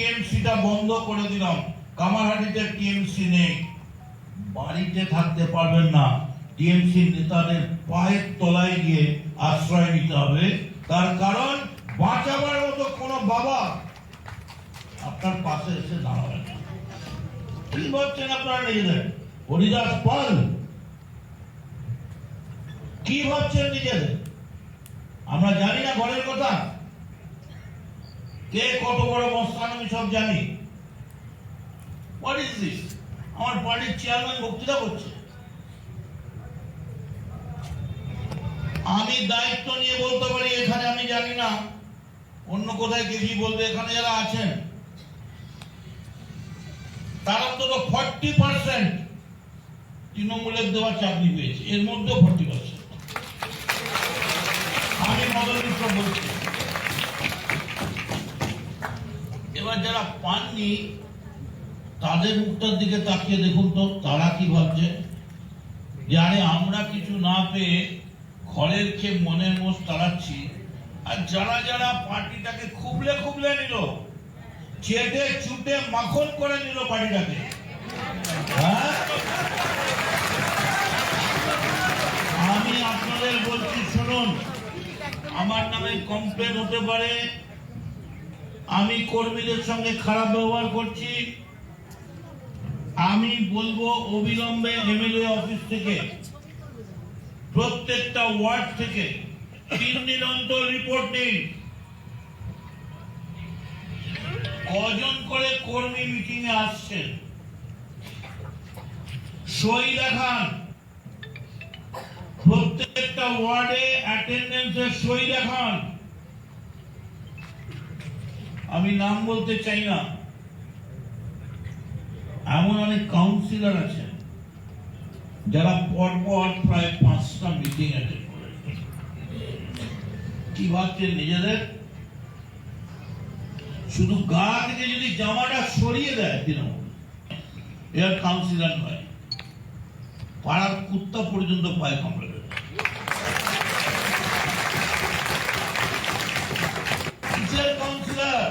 টিএমসিটা বন্ধ করে দিলাম। কামারহাটিতে টিএমসি নেই। বাড়িতে থাকতে পারবেন না। টিএমসি নেতাদের পায়ের তলায় গিয়ে আশ্রয় নিতে হবে। তার কারণ, বাঁচাবার মতো কোনো বাবা আপনার পাশে এসে দাঁড়াবে না। কি ভাবছেন আপনারা নিজেদের? হরিদাস পাল? কি ভাবছেন নিজেদের? আমরা জানি না ঘরের কথা। কে কত বড় মস্তান আমি সব জানি। হোয়াট ইজ দিস আমার পার্টির চেয়ারম্যান বক্তৃতা করছে। আমি দায়িত্ব নিয়ে বলতে পারি, এখানে আমি জানি না। অন্য কোথায় কে কি বলবে, এখানে যারা আছেন। তারা অন্তত ফর্টি পার্সেন্ট তৃণমূলের দেওয়া চাকরি পেয়েছে। এর মধ্যেও ফর্টি পার্সেন্ট আমি মদন মিত্র বলছি। যারা পাননি, তাদের মুখটার দিকে তাকিয়ে দেখুন তো, তারা কি ভাবছে? যে আমরা কিছু না পেয়ে ঘরের খেয়ে মনের মোষ তাড়াচ্ছি, আর যারা যারা পার্টিটাকে খুবলে খুবলে নিল চেটে চুটে মাখন করে নিল পার্টিটাকে। হ্যাঁ? আমি আপনাদের বলছি, শুনুন, আমার নামে কমপ্লেন হতে পারে আমি কর্মীদের সঙ্গে খারাপ ব্যবহার করছি। আমি বলব অবিলম্বে এমএলএ অফিস থেকে, প্রত্যেকটা ওয়ার্ড থেকে তিন দিন অন্তর রিপোর্ট নিন। কজন করে কর্মী মিটিং এ আসছেন? সই দেখান। প্রত্যেকটা ওয়ার্ডে অ্যাটেন্ডেন্সের সই দেখান। আমি নাম বলতে চাই না। এমন অনেক কাউন্সিলর আছেন, যারা পরপর প্রায় পাঁচটা মিটিং করেন। কি ভাবছেন নিজেদের? শুধু গা থেকে যদি জামাটা সরিয়ে দেয় তৃণমূল, এর কাউন্সিলর নয়, পাড়ার কুত্তা পর্যন্ত পায় কামড়ে দেবে কাউন্সিলর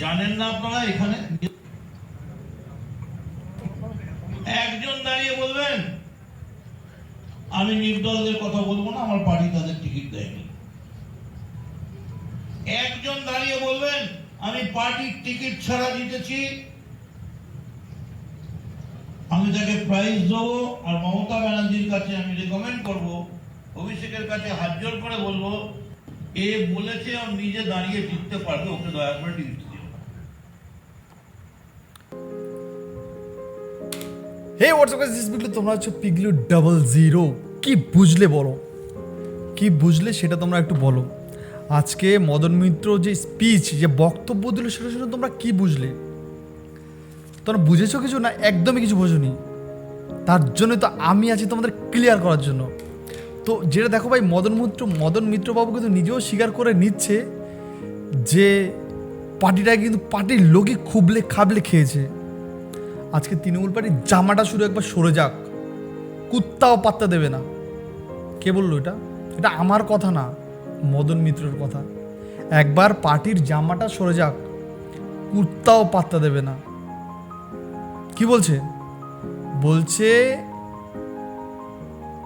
জানেন না আপনারা এখানে? একজন দাঁড়িয়ে বলবেন, আমি নির্দলদের কথা বলব না, আমার পার্টি তাদের টিকিট দেয়নি। একজন দাঁড়িয়ে বলবেন, আমি পার্টির টিকিট ছাড়া জিতেছি। আমি তাকে প্রাইজ দেবো, আর মমতা ব্যানার্জির কাছে আমি রেকমেন্ড করব অভিষেকের কাছে হাত জোর করে বলব, এ বলেছে ও নিজে দাঁড়িয়ে জিততে পারবে, ওকে দয়া করে ticket hey WhatsApp guys this পিগলু তোমরা হচ্ছে পিগলু ডাবল জিরো কি বুঝলে বলো? কি বুঝলে সেটা তোমরা একটু বলো। আজকে মদন মিত্র যে স্পিচ যে বক্তব্য দিল সেটা শুনে তোমরা কি বুঝলে? তোমরা বুঝেছ কিছু না? একদমই কিছু বোঝোনি। তার জন্য তো আমি আছি তোমাদের ক্লিয়ার করার জন্য। তো যেটা দেখো ভাই, মদন মিত্র, মদন মিত্রবাবু কিন্তু নিজেও স্বীকার করে নিচ্ছে যে পার্টিটা কিন্তু পার্টির লোকই খুবলে খাবলে খেয়েছে। আজকে তৃণমূল পার্টির জামাটা শুরু একবার সরে যাক, কুত্তাও পাত্তা দেবে না। কে বলল এটা? এটা আমার কথা না, মদন মিত্রর কথা। একবার পার্টির জামাটা সরে যাক, কুত্তাও পাত্তা দেবে না। কি বলছে? বলছে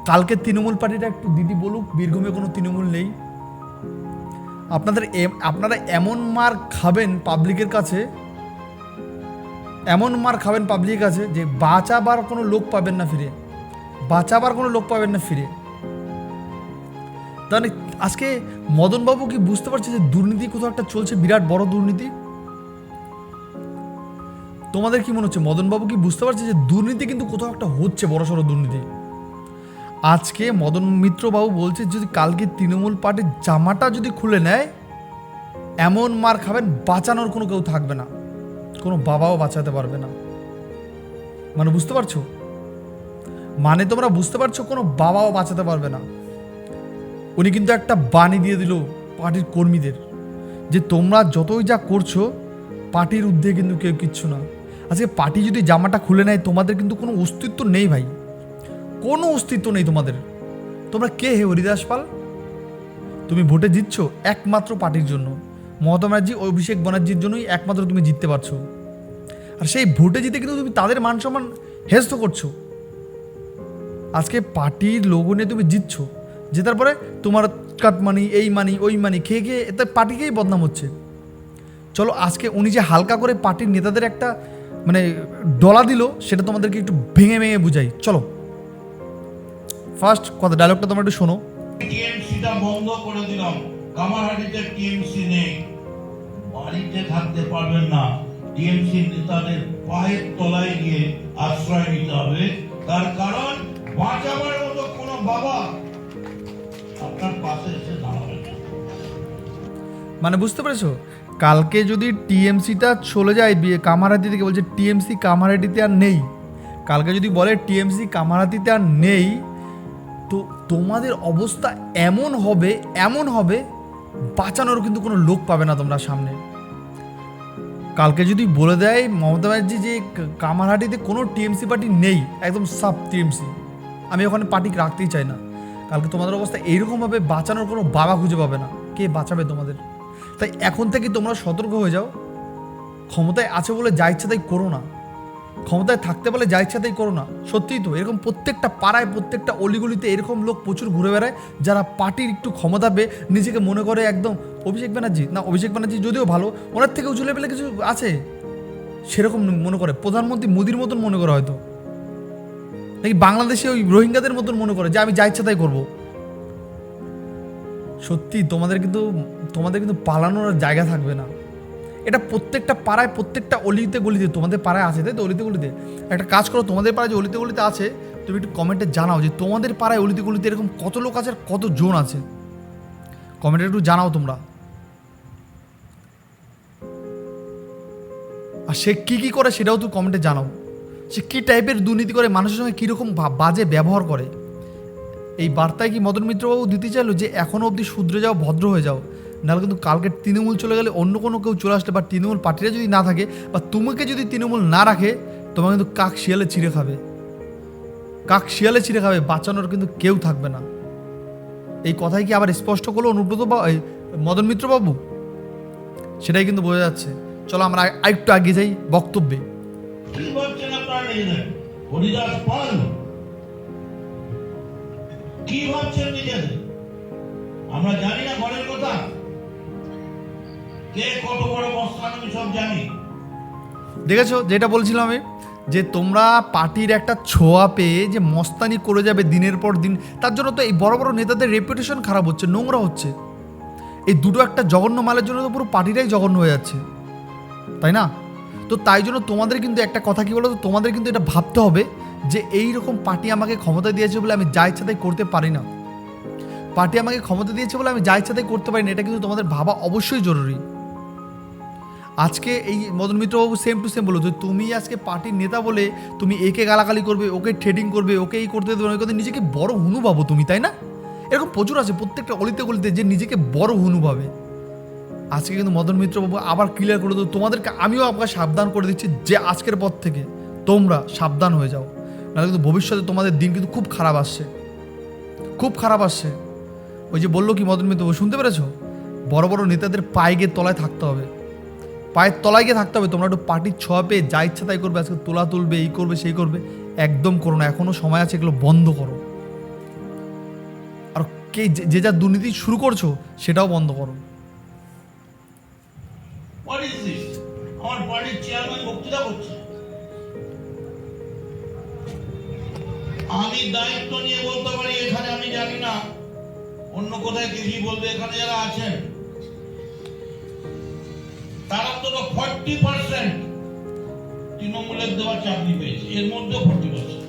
কালকে তৃণমূল পার্টিটা একটু দিদি বলুক, বীরভূমে কোনো তৃণমূল নেই। আপনাদের আপনারা এমন মার খাবেন পাবলিকের কাছে, এমন মার খাবেন পাবলিকের কাছে যে বাঁচাবার কোনো লোক পাবেন না ফিরে। বাঁচাবার কোনো লোক পাবেন না ফিরে। তাহলে আজকে মদনবাবু কি বুঝতে পারছে যে দুর্নীতি কোথাও একটা চলছে, বিরাট বড় দুর্নীতি? তোমাদের কি মনে হচ্ছে? মদনবাবু কি বুঝতে পারছে যে দুর্নীতি কিন্তু কোথাও একটা হচ্ছে বড় সড়ো দুর্নীতি? আজকে মদন মিত্রবাবু বলছে, যদি কালকে তৃণমূল পার্টির জামাটা যদি খুলে নেয়, এমন মার খাবেন, বাঁচানোর কোনো কেউ থাকবে না। কোনো বাবাও বাঁচাতে পারবে না। মানে বুঝতে পারছ? মানে তোমরা বুঝতে পারছ, কোনো বাবাও বাঁচাতে পারবে না। উনি কিন্তু একটা বাণী দিয়ে দিল পার্টির কর্মীদের, যে তোমরা যতই যা করছ, পার্টির ঊর্ধ্বে কিন্তু কেউ কিচ্ছু না। আজকে পার্টি যদি জামাটা খুলে নেয়, তোমাদের কিন্তু কোনো অস্তিত্ব নেই ভাই। কোনো অস্তিত্ব নেই তোমাদের। তোমরা কে হে হরিদাস পাল? তুমি ভোটে জিতছ একমাত্র পার্টির জন্য। মমতা ব্যানার্জি, অভিষেক ব্যানার্জির জন্যই একমাত্র তুমি জিততে পারছ। আর সেই ভোটে জিতে কিন্তু তুমি তাদের মান সম্মান হেস্ত করছ। আজকে পার্টির লোগো নিয়ে তুমি জিতছ। জেতার পরে তোমার কাট মানি এই মানি ওই মানি খেয়ে খেয়ে এতে পার্টিকেই বদনাম হচ্ছে। চলো, আজকে উনি যে হালকা করে পার্টির নেতাদের একটা মানে ডলা দিল, সেটা তোমাদেরকে একটু ভেঙে ভেঙে বুঝাই। চলো। ফার্স্ট কথা ডায়লগটা তোমরা একটু শোনো। টিএমসিটা বন্ধ করে দিলাম। কামারহাটিতে টিএমসি নেই। বাড়িতে থাকতে পারবেন না। টিএমসি নেতাদের পায়ের তলায় গিয়ে আশ্রয় নিতে হবে। তার কারণ বাঁচাবার মতো কোনো বাবা আপনার পাশে এসে দাঁড়াবে মানে বুঝতে পেরেছ? কালকে যদি টিএমসিটা চলে যায় বিয়ে কামারহাতি থেকে বলছে টিএমসি কামারহাটিতে আর নেই। কালকে যদি বলে টিএমসি কামারহাতিতে আর নেই তোমাদের অবস্থা এমন হবে এমন হবে, বাঁচানোর কিন্তু কোনো লোক পাবে না তোমরা সামনে। কালকে যদি বলে দেয় মমতা ব্যানার্জি যে কামারহাটিতে কোনো টিএমসি পার্টি নেই, একদম সাব টিএমসি, আমি ওখানে পার্টি রাখতেই চাই না। কালকে তোমাদের অবস্থা এইরকমভাবে বাঁচানোর কোনো বাবা খুঁজে পাবে না, কে বাঁচাবে তোমাদের? তাই এখন থেকে তোমরা সতর্ক হয়ে যাও, ক্ষমতায় আছে বলে যা ইচ্ছা তাই করো না। ক্ষমতায় থাকতে বলে যা ইচ্ছা তাই করো না। সত্যিই তো, এরকম প্রত্যেকটা পাড়ায়, প্রত্যেকটা অলিগলিতে এরকম লোক প্রচুর ঘুরে বেড়ায়, যারা পার্টির একটু ক্ষমতা পেয়ে নিজেকে মনে করে একদম অভিষেক ব্যানার্জি। না, অভিষেক ব্যানার্জি যদিও ভালো, ওনার থেকে উঁচু লেভেলে কিছু আছে। সেরকম মনে করে, প্রধানমন্ত্রী মোদির মতন মনে করে হয়তো। নাকি বাংলাদেশে ওই রোহিঙ্গাদের মতন মনে করে যে, আমি যা ইচ্ছা তাই করব। সত্যি তোমাদের কিন্তু তোমাদের কিন্তু পালানোর জায়গা থাকবে না। এটা প্রত্যেকটা পাড়ায় প্রত্যেকটা অলিতে গলিতে, তোমাদের পাড়ায় আছে তাই তো অলিতে গলিতে? একটা কাজ করো, তোমাদের পাড়ায় যে অলিতে গলিতে আছে, তুমি একটু কমেন্টে জানাও যে তোমাদের পাড়ায় অলিতে গলিতে এরকম কত লোক আছে আর কত জোন আছে? কমেন্টে একটু জানাও তোমরা। আর সে কী কী করে সেটাও তুই কমেন্টে জানাও। সে কী টাইপের দুর্নীতি করে, মানুষের সঙ্গে কীরকম বাজে ব্যবহার করে? এই বার্তায় কি মদন মিত্রবাবু দিতে চাইলো যে এখনও অবধি শুধরে যাও, ভদ্র হয়ে যাও? নাহলে কিন্তু কালকে তৃণমূল চলে গেলে অন্য কোনো কেউ চলে আসলে বা তৃণমূল পার্টিরা যদি না থাকে বা তোমাকে যদি তৃণমূল না রাখে, তোমার কিন্তু কাক শিয়ালে ছিঁড়ে খাবে। কাক শিয়ালে ছিঁড়ে খাবে, বাঁচানোর কিন্তু কেউ থাকবে না। এই কথাই কি আবার স্পষ্ট করল অনুব্রত বা মদন মিত্রবাবু? সেটাই কিন্তু বোঝা যাচ্ছে। চলো আমরা আর- আরেকটু আগে যাই বক্তব্যে। কি ভাবছেন আমরা জানি না ঘরের কথা। দেখেছ? যেটা বলছিলাম আমি, যে তোমরা পার্টির একটা ছোঁয়া পেয়ে যে মস্তানি করে যাবে দিনের পর দিন, তার জন্য তো এই বড় বড় নেতাদের রেপুটেশন খারাপ হচ্ছে, নোংরা হচ্ছে। এই দুটো একটা জঘন্য মালের জন্য তো পুরো পার্টিটাই জঘন্য হয়ে যাচ্ছে। তাই না? তো তাই জন্য তোমাদের কিন্তু একটা কথা কি বলো তো তোমাদের কিন্তু এটা ভাবতে হবে যে এই রকম পার্টি আমাকে ক্ষমতা দিয়েছে বলে আমি যা ইচ্ছা তাই করতে পারি না। পার্টি আমাকে ক্ষমতা দিয়েছে বলে আমি যা ইচ্ছা তাই করতে পারি না, এটা কিন্তু তোমাদের ভাবা অবশ্যই জরুরি। আজকে এই মদন মিত্রবাবু সেম টু সেম বলো যে তুমি আজকে পার্টির নেতা বলে তুমি একে গালাগালি করবে, ওকে ট্রেডিং করবে, ওকে এই করতে দেবে ওই নিজেকে বড় হুনু ভাবো তুমি, তাই না? এরকম প্রচুর আছে প্রত্যেকটা অলিতে গলিতে যে নিজেকে বড় হুনু ভাবে। আজকে কিন্তু মদন মিত্রবাবু আবার ক্লিয়ার করে দেবো তোমাদেরকে আমিও আপনাকে সাবধান করে দিচ্ছি যে আজকের পর থেকে তোমরা সাবধান হয়ে যাও। নাহলে কিন্তু ভবিষ্যতে তোমাদের দিন কিন্তু খুব খারাপ আসছে। খুব খারাপ আসছে। ওই যে বলল কি মদন মিত্রবাবু শুনতে পেরেছ? বড় বড় নেতাদের পায়ে গিয়ে তলায় থাকতে হবে। পায়ের তলায় গিয়ে থাকতে হবে। তোমরা একটু পার্টির ছোঁয়া পেয়ে যা ইচ্ছা তাই করবে। আজকে তোলা তুলবে, এই করবে, সেই করবে। একদম করো না। এখনও সময় আছে, এগুলো বন্ধ করো। আর কে যে- যে দুর্নীতি শুরু করছ, সেটাও বন্ধ করো। আমি দায়িত্ব নিয়ে বলতে পারি, এখানে আমি জানি না। অন্য কোথায় কি বলবে? এখানে যারা আছেন তারা তো ফর্টি পার্সেন্ট তৃণমূলের দেওয়া চাকরি পেয়েছে। এর মধ্যে ফর্টি পার্সেন্ট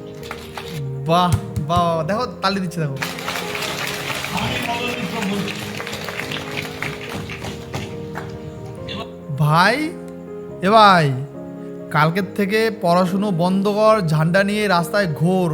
বাহ বাহ দেখো তালি দিচ্ছে দেখো। আমি মদন মিত্র বলছি। ভাই এ ভাই কালকের থেকে পড়াশুনো বন্ধ কর ঝান্ডা নিয়ে রাস্তায় ঘোর।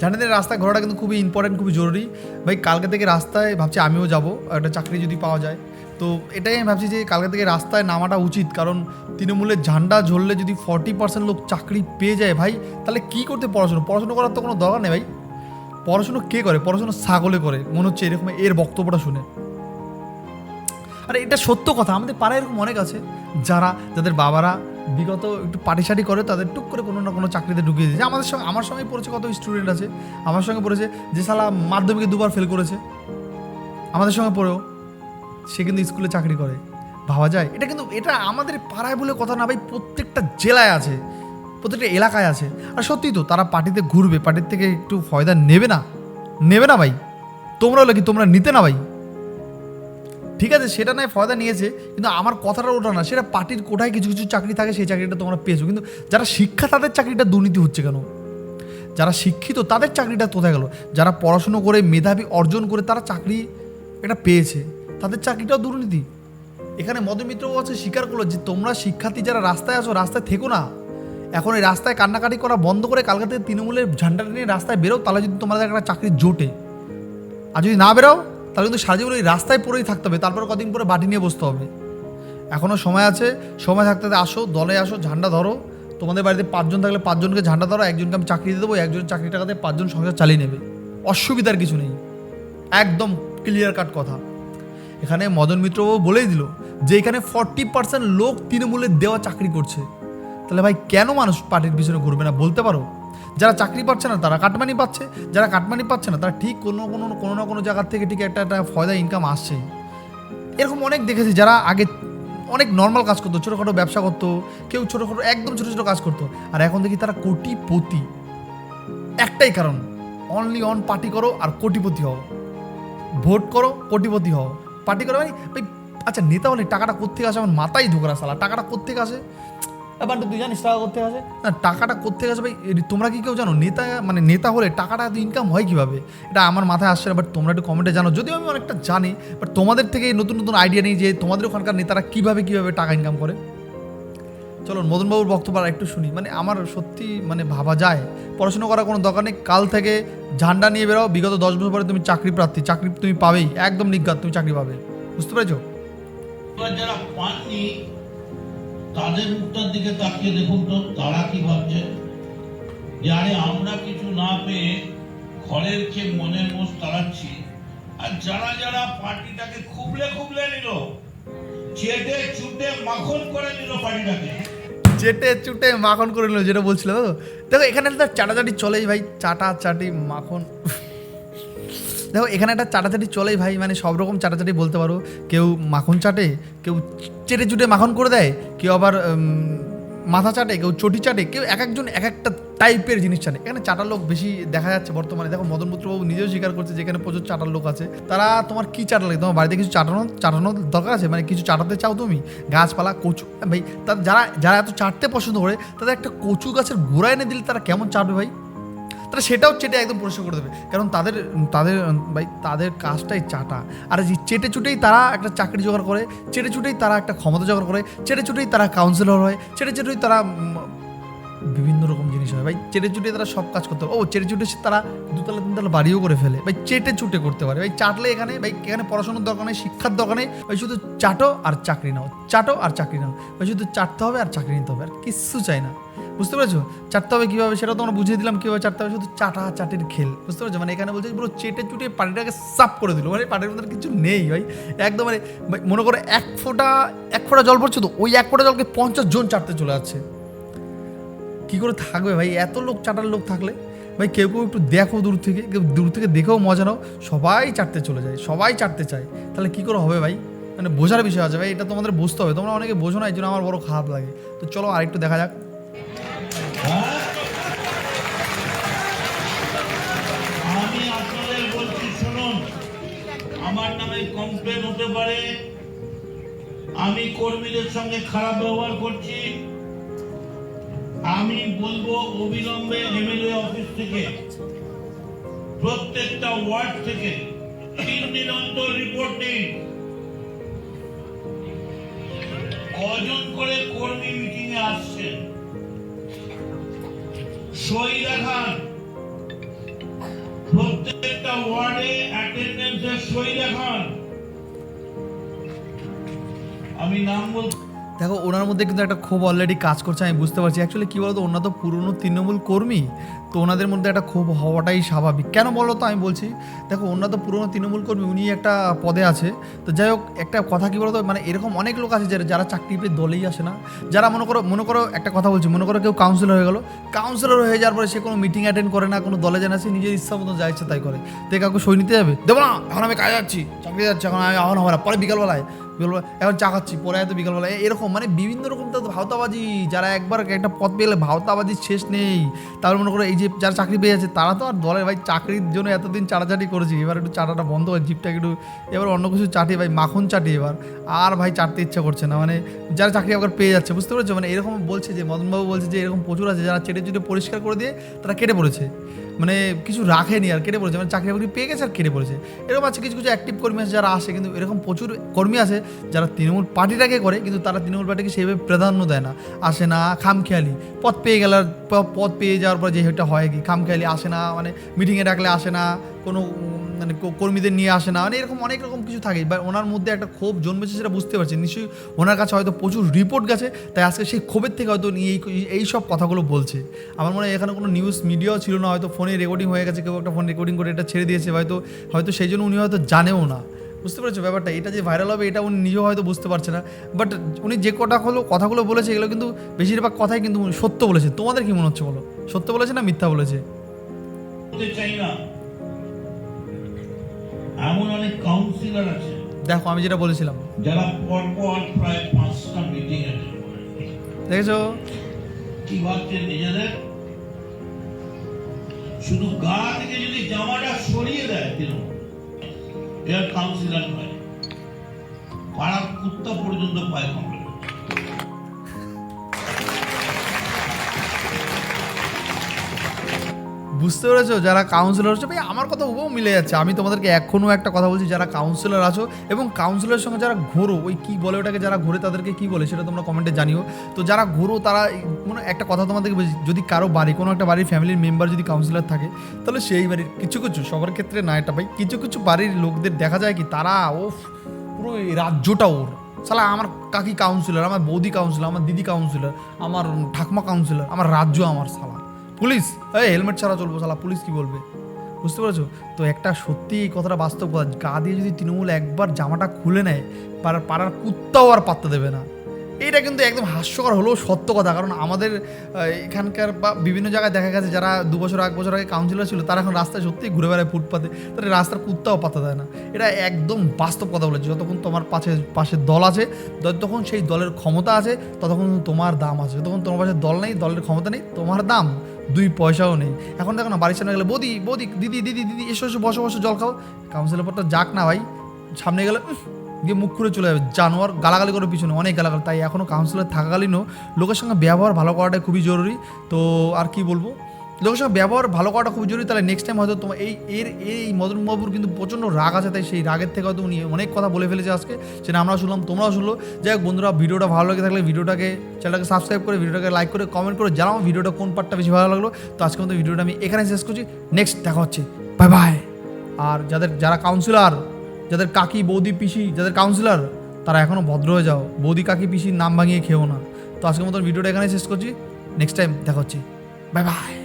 ঝান্ডা নিয়ে রাস্তায় ঘোরাটা কিন্তু খুবই ইম্পর্টেন্ট খুবই জরুরি। ভাই কালকে থেকে রাস্তায় ভাবছি আমিও যাব একটা চাকরি যদি পাওয়া যায়। তো এটাই আমি ভাবছি যে কালকে থেকে রাস্তায় নামাটা উচিত, কারণ তৃণমূলের ঝান্ডা ঝরলে যদি ফর্টি পার্সেন্ট লোক চাকরি পেয়ে যায় ভাই, তাহলে কি করতে পড়াশুনো? পড়াশুনো করার তো কোনো দরকার নেই ভাই। পড়াশুনো কে করে? পড়াশুনো ছাগলে করে। মনে হচ্ছে এরকম এর বক্তব্যটা শুনে। আরে এটা সত্য কথা, আমাদের পাড়ায় এরকম অনেক আছে, যারা যাদের বাবারা বিগত একটু পাটিসাটি করে, তাদের টুক করে কোনো না কোনো চাকরিতে ঢুকিয়ে দিয়েছে। আমাদের সঙ্গে, আমার সঙ্গে পড়েছে কত স্টুডেন্ট আছে, আমার সঙ্গে পড়েছে যে সালা মাধ্যমিকে দুবার ফেল করেছে। আমাদের সঙ্গে পড়েও। সে কিন্তু স্কুলে চাকরি করে। ভাবা যায়, এটা কিন্তু এটা আমাদের পাড়ায় বলে কথা না ভাই, প্রত্যেকটা জেলায় আছে, প্রত্যেকটা এলাকায় আছে। আর সত্যি তো, তারা পার্টিতে ঘুরবে, পার্টির থেকে একটু ফয়দা নেবে না। নেবে না ভাই, তোমরা হলে কি তোমরা নিতে না ভাই? ঠিক আছে, সেটা নয়, ফয়দা নিয়েছে, কিন্তু আমার কথাটা ওটা না, সেটা পার্টির কোটায় কিছু কিছু চাকরি থাকে, সেই চাকরিটা তোমরা পেয়েছ। কিন্তু যারা শিক্ষা, তাদের চাকরিটা দুর্নীতি হচ্ছে কেন? যারা শিক্ষিত, তাদের চাকরিটা কোথায় গেল? যারা পড়াশুনো করে, মেধাবী অর্জন করে, তারা চাকরি এটা পেয়েছে। তাদের চাকরিটাও দুর্নীতি। এখানে মদমিত্রও আছে, স্বীকার করল যে তোমরা শিক্ষার্থী যারা রাস্তায় আছো, রাস্তায় থেকো না। এখন এই রাস্তায় কান্নাকাটি করা বন্ধ করে কালকে থেকে তৃণমূলের ঝান্ডাটা নিয়ে রাস্তায় বেরো তাহলে যদি তোমাদের একটা চাকরি জোটে। আর যদি না বেরো তাহলে কিন্তু সারা জীবন ওই রাস্তায় পড়েই থাকতে হবে, তারপর কদিন পরে বাটি নিয়ে বসতে হবে। এখনও সময় আছে, সময় থাকতে থাকতে আসো, দলে আসো, ঝান্ডা ধরো। তোমাদের বাড়িতে পাঁচজন থাকলে পাঁচজনকে ঝান্ডা ধরো, একজনকে আমি চাকরি দিয়ে দেবো একজন চাকরি টাকাতে পাঁচজন সংসার চালিয়ে নেবে। অসুবিধার কিছু নেই। একদম ক্লিয়ার কাট কথা। এখানে মদন মিত্রবাবু বলেই দিল যে এখানে ফর্টি পার্সেন্ট লোক তৃণমূলের দেওয়া চাকরি করছে। তাহলে ভাই কেন মানুষ পার্টির পিছনে ঘুরবে না বলতে পারো? যারা চাকরি পাচ্ছে না তারা কাটমানি পাচ্ছে, যারা কাটমানি পাচ্ছে না তারা ঠিক কোনো কোনো কোনো না কোনো জায়গার থেকে ঠিক একটা একটা ফয়দা ইনকাম আসছে। এরকম অনেক দেখেছি যারা আগে অনেক নর্মাল কাজ করতো, ছোটোখাটো ব্যবসা করতো, কেউ ছোটোখাটো, একদম ছোটো ছোটো কাজ করতো, আর এখন দেখি তারা কোটিপতি। একটাই কারণ অনলি অন পার্টি করো আর কোটিপতি হও। ভোট করো, কোটিপতি হও। পার্টি করো মানে ভাই আচ্ছা নেতা হলে টাকাটা কোথেকে আসে? আমার মাথায় ঢোকরা সালা টাকাটা কোথেকে আসে? এবার তুই জানিস টাকা কোথেকে আসে? না টাকাটা কোথেকে আসে ভাই? তোমরা কি কেউ জানো? নেতা মানে নেতা হলে টাকাটা এত ইনকাম হয় কীভাবে? এটা আমার মাথায় আসছে না বাট তোমরা একটু কমেন্টে জানো। যদিও আমি অনেকটা জানি বাট তোমাদের থেকে এই নতুন নতুন আইডিয়া নেই যে তোমাদের ওখানকার নেতারা কীভাবে কীভাবে টাকা ইনকাম করে। চলো মদনবাবুর বক্তব্য আর একটু শুনি। মানে আমার সত্যি মানে ভাবা যায়, পড়াশোনা করার কোনো দরকার নেই, কাল থেকে ঝান্ডা নিয়ে বেরো, বিগত দশ বছর পরে তুমি চাকরি প্রার্থী, চাকরি তুমি পাবেই, একদম নিজ্ঞাত তুমি চাকরি পাবে। বুঝতে পেরেছ? যারা পাননি, তাদের দিকে তাকিয়ে দেখুন তো, তারা কি ভাবছে? আমরা কিছু না পেয়ে ঘরের খেয়ে মনের মোষ তাড়াচ্ছি, আর যারা যারা পার্টিটাকে খুবলে খুবলে নিল, চেটে চুটে মাখন করে নিল পার্টিটাকে চেটে চুটে মাখন করে নিল, যেটা বলছিল। তো দেখো, এখানে তো চাটাচাটি চলেই ভাই চাটা চাটি মাখন। দেখো, এখানে একটা চাটাচাটি চলেই ভাই মানে সব রকম চাটাচাটি বলতে পারো। কেউ মাখন চাটে, কেউ চেটে চুটে মাখন করে দেয়, কেউ আবার মাথা চাটে, কেউ চটি চাটে, কেউ এক একজন এক একটা টাইপের জিনিস চাটে এখানে চাটার লোক বেশি দেখা যাচ্ছে বর্তমানে। দেখো, মদন পুত্রবাবু নিজেও স্বীকার করছে যেখানে প্রচুর চাটার লোক আছে। তারা তোমার কি চাটা লাগে? তোমার বাড়িতে কিছু চাটানো চাটানোর দরকার আছে? মানে কিছু চাটাতে চাও তুমি? গাছপালা, কচু? ভাই তার যারা যারা এত চাটতে পছন্দ করে, তাদের একটা কচু গাছের গোড়া এনে দিলে তারা কেমন চাটবে ভাই? তারা সেটাও চেটে একদম পরিষ্কার করে দেবে। কারণ তাদের তাদের, ভাই, তাদের কাজটাই চাটা। আর এই চেটে চুটেই তারা একটা চাকরি জোগাড় করে, চেটে চুটেই তারা একটা ক্ষমতা জোগাড় করে, চেটে চুটেই তারা কাউন্সিলর হয়, চেটে চুটেই তারা বিভিন্ন রকম জিনিস হয়। ভাই, চেটে চুটে তারা সব কাজ করতে পারে। ও, চেটে চুটে তারা দুতলা তিনতলা বাড়িও করে ফেলে। ভাই, চেটে চুটে করতে পারে। ভাই, চাটলে এখানে, ভাই, এখানে পড়াশোনার দরকার নেই, শিক্ষার দরকার নেই। ভাই, শুধু চাটো আর চাকরি নাও। চাটো আর চাকরি নাও। ভাই, শুধু চাটতে হবে আর চাকরি নিতে হবে। আর কিচ্ছু চাই না। বুঝতে পেরেছ? চাটতে হবে কীভাবে সেটা তোমরা বুঝিয়ে দিলাম কীভাবে চাটতে হবে। শুধু চাটা চাটির খেল। বুঝতে পেরেছ? মানে এখানে বলছে পুরো চেটে চুটে পানিটাকে সাফ করে দিল। মানে পানির মধ্যে কিছু নেই, ভাই। একদম মানে মনে করো এক ফোঁটা এক ফোঁটা জল পড়ছে তো, ওই এক ফোঁটা জলকে পঞ্চাশ জন চাটতে চলে যাচ্ছে। কি করে থাকবে ভাই? এত লোক চাটার লোক থাকলে? ভাই, কেউ কেউ একটু দেখো দূর থেকে, কেউ দূর থেকে দেখেও মজা নাও। সবাই চাটতে চলে যায়, সবাই চাটতে চায়। তাহলে কি করে হবে ভাই? মানে বোঝার বিষয় আছে ভাই, এটা তোমাদের বুঝতে হবে। তোমরা অনেকে বোঝো না, এই জন্য আমার বড় খারাপ লাগে। তো চলো আরেকটু দেখা যাক? আমি আমি কর্মীদের সঙ্গে খারাপ ব্যবহার করছি। আমি বলব অবিলম্বে এমএলএ অফিস থেকে, প্রত্যেকটা ওয়ার্ড থেকে তিন দিন অন্তর রিপোর্ট নিন। কজন করে কর্মী মিটিং এ আসছেন? সই দেখান। প্রত্যেকটা ওয়ার্ডে অ্যাটেন্ডেন্সের সই দেখান। আমি নাম বল দেখো, ওনার মধ্যে কিন্তু একটা ক্ষোভ অলরেডি কাজ করছে, আমি বুঝতে পারছি। অ্যাকচুয়ালি কী বলতো, ওনারা তো পুরনো তৃণমূল কর্মী, তো ওনাদের মধ্যে একটা ক্ষোভ হওয়াটাই স্বাভাবিক। কেন বলো তো, আমি বলছি, দেখো, ওনার তো পুরনো তৃণমূল কর্মী উনি একটা পদে আছে। তো যাই হোক, একটা কথা কী বলতো মানে এরকম অনেক লোক আছে যারা যারা চাকরি পেয়ে দলেই আসে না। যারা মনে করো মনে করো, একটা কথা বলছি, মনে করো কেউ কাউন্সিলর হয়ে গেলো। কাউন্সিলর হয়ে যাওয়ার পরে সে কোনো মিটিং অ্যাটেন্ড করে না, কোনো দলে যায় না, সে নিজের ইচ্ছা মতো যা ইচ্ছা তাই করে। তো কাউকে সই নিতে যাবে? দেবো না, এখন আমি কাজে যাচ্ছি, চাকরি যাচ্ছি, এখন আমি, এখন হবে না, পরে বিকালবেলায়। বিকালবেলা, এখন চা খাচ্ছি, পরে হয়তো বিকালবেলা। এরকম মানে বিভিন্ন রকম তো ভাওতাবাজি, যারা একবার একটা পথ পেলে ভাওতাবাজির শেষ নেই, তারপর মনে করো এই যে যারা চাকরি পেয়ে যাচ্ছে তারা তো আর দলের, ভাই, চাকরির জন্য এতদিন চাটাচাটি করেছি, এবার একটু চাটাটা বন্ধ হয় জিপটাকে একটু, এবার অন্য কিছু চাটি ভাই, মাখন চাটি এবার, আর ভাই, চাটতে ইচ্ছা করছে না মানে যারা চাকরি আবার পেয়ে যাচ্ছে, বুঝতে পেরেছ? মানে এরকম বলছে যে, মদনবাবু বলছে যে, এরকম প্রচুর আছে, যারা চেটে চুটে পরিষ্কার করে দিয়ে তারা কেটে পড়েছে। মানে কিছু রাখেনি আর কেটে পড়েছে। মানে চাকরি বাকরি পেয়ে গেছে আর কেটে পড়েছে। এরকম আছে কিছু কিছু অ্যাক্টিভ কর্মী আছে যারা আসে, কিন্তু এরকম প্রচুর কর্মী আছে যারা তৃণমূল পার্টিটাকে করে, কিন্তু তারা তৃণমূল পার্টিকে সেভাবে প্রাধান্য দেয় না। আসে না খামখেয়ালি। পথ পেয়ে গেলার পথ পেয়ে যাওয়ার পর যে এটা হয় কি? খামখেয়ালি আসে না মানে মিটিংয়ে ডাকলে আসে না। কোনো মানে কর্মীদের নিয়ে আসে না মানে এরকম অনেক রকম কিছু থাকে বা ওনার মধ্যে একটা ক্ষোভ জন্মেছে সেটা বুঝতে পারছি। নিশ্চয়ই ওনার কাছে হয়তো প্রচুর রিপোর্ট গেছে, তাই আজকে সেই ক্ষোভের থেকে হয়তো এই এই সব কথাগুলো বলছে। আমার মনে হয় এখানে কোনো নিউজ মিডিয়াও ছিল না, হয়তো ফোনে রেকর্ডিং হয়ে গেছে, কেউ একটা ফোন রেকর্ডিং করে এটা ছেড়ে দিয়েছে, হয়তো হয়তো সেই জন্য উনি হয়তো জানেও না। বুঝতে পেরেছ ব্যাপারটা? এটা যে ভাইরাল হবে, এটা উনি নিজেও হয়তো বুঝতে পারছে না। বাট উনি যে কটা হলো, কথাগুলো বলেছে, এগুলো কিন্তু বেশিরভাগ কথাই কিন্তু সত্য বলেছে। তোমাদের কি মনে হচ্ছে বলো? সত্য বলেছে না মিথ্যা বলেছে? চাই না। এমন অনেক কাউন্সিলর আছে। দেখো আমি যেটা বলেছিলাম। যারা পরপর প্রায় পাঁচটা মিটিং অ্যাটেন্ড করে। দেখেছ? কি ভাবছেন নিজেদের? শুধু গা থেকে যদি জামাটা সরিয়ে দেয় তৃণমূল এর কাউন্সিলর নয়। পাড়ার কুত্তা পর্যন্ত পায় কমপ্লেন। বুঝতে পেরেছ? যারা কাউন্সিলর হচ্ছে, ভাই, আমার কথা হুবহু মিলে যাচ্ছে। আমি তোমাদেরকে এখনও একটা কথা বলছি, যারা কাউন্সিলর আছো এবং কাউন্সিলরের সঙ্গে যারা ঘোরো, ওই কী বলে ওটাকে, যারা ঘোরে তাদেরকে কী বলে সেটা তোমরা কমেন্টে জানিও। তো যারা ঘোরো, তারা মানে একটা কথা তোমাদেরকে বলছি, যদি কারও বাড়ি, কোনো একটা বাড়ির ফ্যামিলির মেম্বার যদি কাউন্সিলর থাকে, তাহলে সেই বাড়ির, কিছু কিছু, সবার ক্ষেত্রে না এটা, ভাই, কিছু কিছু বাড়ির লোকদের দেখা যায় কি, তারা ও পুরো এই রাজ্যটা ওর। সালা আমার কাকি কাউন্সিলর আমার বৌদি কাউন্সিলর আমার দিদি কাউন্সিলর আমার ঠাকমা কাউন্সিলর আমার রাজ্য আমার সালা পুলিশ? এই হেলমেট ছাড়া চলবো সালা পুলিশ কি বলবে? বুঝতে পেরেছ? তো একটা সত্যি এই কথাটা বাস্তব কথা, গা দিয়ে যদি তৃণমূল একবার জামাটা খুলে নেয়, পাড়ার পাড়ার কুত্তাও আর পাত্তা দেবে না। এইটা কিন্তু একদম হাস্যকর হলেও সত্য কথা, কারণ আমাদের এখানকার বা বিভিন্ন জায়গায় দেখা গেছে যারা দু বছর এক বছর আগে কাউন্সিলর ছিল, তারা এখন রাস্তায় সত্যিই ঘুরে বেড়ায় ফুটপাতে, তাদের রাস্তার কুত্তাও পাত্তা দেয় না। এটা একদম বাস্তব কথা বলেছে, যতক্ষণ তোমার পাশে পাশে দল আছে, যতক্ষণ সেই দলের ক্ষমতা আছে, ততক্ষণ তোমার দাম আছে, যতক্ষণ তোমার পাশে দল নেই, দলের ক্ষমতা নেই, তোমার দাম। দুই পয়সাও নেই। এখন দেখো না, বাড়ির সামনে গেলে, বৌদি বৌদি, দিদি দিদি দিদি, এসো এসো, বসো বসো, জল খাও। কাউন্সিলর পরটা যাক না ভাই, সামনে গেলে গিয়ে মুখ করে চলে যাবে। জানোয়ার গালাগালি করে পিছনে, অনেক গালাগালি। তাই এখনও কাউন্সিলর থাকাকালীনও লোকের সঙ্গে ব্যবহার ভালো করাটা খুবই জরুরি। তো আর কি বলব? লোকের ব্যবহার ভালো করাটা খুব জরুরি, তাহলে নেক্সট টাইম হয়তো তোমার এই, এর, এই মদন বাবুর কিন্তু প্রচণ্ড রাগ আছে, তাই সেই রাগের থেকে হয়তো উনি অনেক কথা বলে ফেলেছে আজকে, সেটা আমরা শুনলাম, তোমরাও শুনলো। যাই হোক বন্ধুরা, ভিডিওটা ভালো লাগে থাকলে ভিডিওটাকে, চ্যানেলটাকে সাবস্ক্রাইব করে, ভিডিওটাকে লাইক করে কমেন্ট করে জানাও ভিডিওটা কোন পার্টটা বেশি ভালো লাগল। তো আজকে মতো ভিডিওটা আমি এখানে শেষ করছি নেক্সট দেখা হচ্ছে। বাই বাই আর যাদের, যারা কাউন্সিলর যাদের কাকি, বৌদি, পিসি, যাদের কাউন্সিলর তারা এখনও ভদ্র হয়ে যাও। বৌদি, কাকি, পিসির নাম ভাঙিয়ে খেও না। তো আজকের মতন ভিডিওটা এখানে শেষ করছি নেক্সট টাইম দেখা হচ্ছে। Bye bye